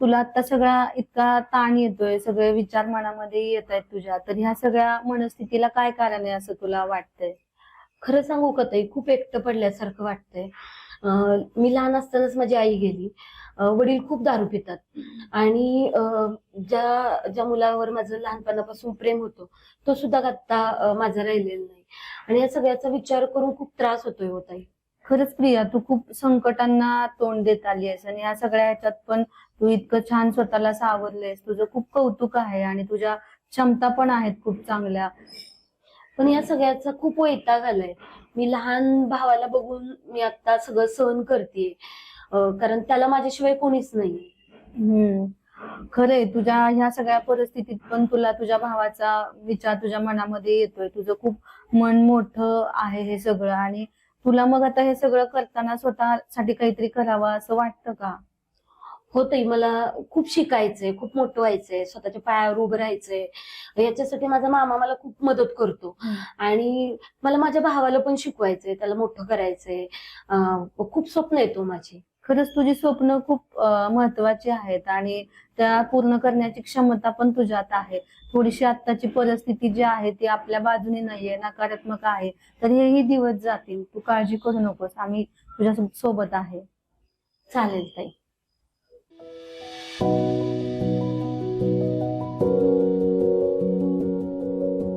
तुला आता सगळा इतका ताण येतोय सगळे विचार मनामध्ये येत आहेत तुझ्या. तर ह्या सगळ्या मनस्थितीला काय कारण आहे असं तुला वाटतंय? खरं सांगू का ताई? खूप एकटं पडल्यासारखं वाटतंय. मी लहान असतानाच माझी आई गेली. वडील खूप दारू पितात. आणि ज्या ज्या मुलावर माझं लहानपणापासून प्रेम होतो तो सुद्धा आता माझा राहिलेला नाही. आणि या सगळ्याचा विचार करून खूप त्रास होतोय हो ताई. खरंच प्रिया तू खूप संकटांना तोंड देत आली आहेस आणि या सगळ्या ह्याच्यात पण तू इतकं छान स्वतःला सावरलेस. तुझं खूप कौतुक आहे आणि तुझ्या क्षमता पण आहेत खूप चांगल्या. पण या सगळ्याचा खूप वैताग आलाय. मी लहान भावाला बघून मी आता सगळं सहन करते कारण त्याला माझ्याशिवाय कोणीच नाही. हम्म. खरंय तुझ्या ह्या सगळ्या परिस्थितीत पण तुला तुझ्या भावाचा विचार तुझ्या मनामध्ये येतोय. तुझं खूप मन मोठं आहे हे सगळं आणि तुला मग आता हे सगळं करताना स्वतःसाठी काहीतरी करावं असं वाटतं का? हो ताई मला खूप शिकायचंय खूप मोठं व्हायचंय. स्वतःच्या पायावर उभं राहायचंय. याच्यासाठी माझा मामा मला खूप मदत करतो. आणि मला माझ्या भावाला पण शिकवायचंय त्याला मोठं करायचंय. खूप स्वप्न येतो माझी. खरंच तुझी स्वप्न खूप महत्वाची आहेत आणि त्या पूर्ण करण्याची क्षमता पण तुझ्यात आहे. थोडीशी आत्ताची परिस्थिती जी आहे ती आपल्या बाजूने नाहीये नकारात्मक आहे तर हेही दिवस जातील. तू काळजी करू नकोस. आम्ही तुझ्या सोबत आहे. चालेल ताई.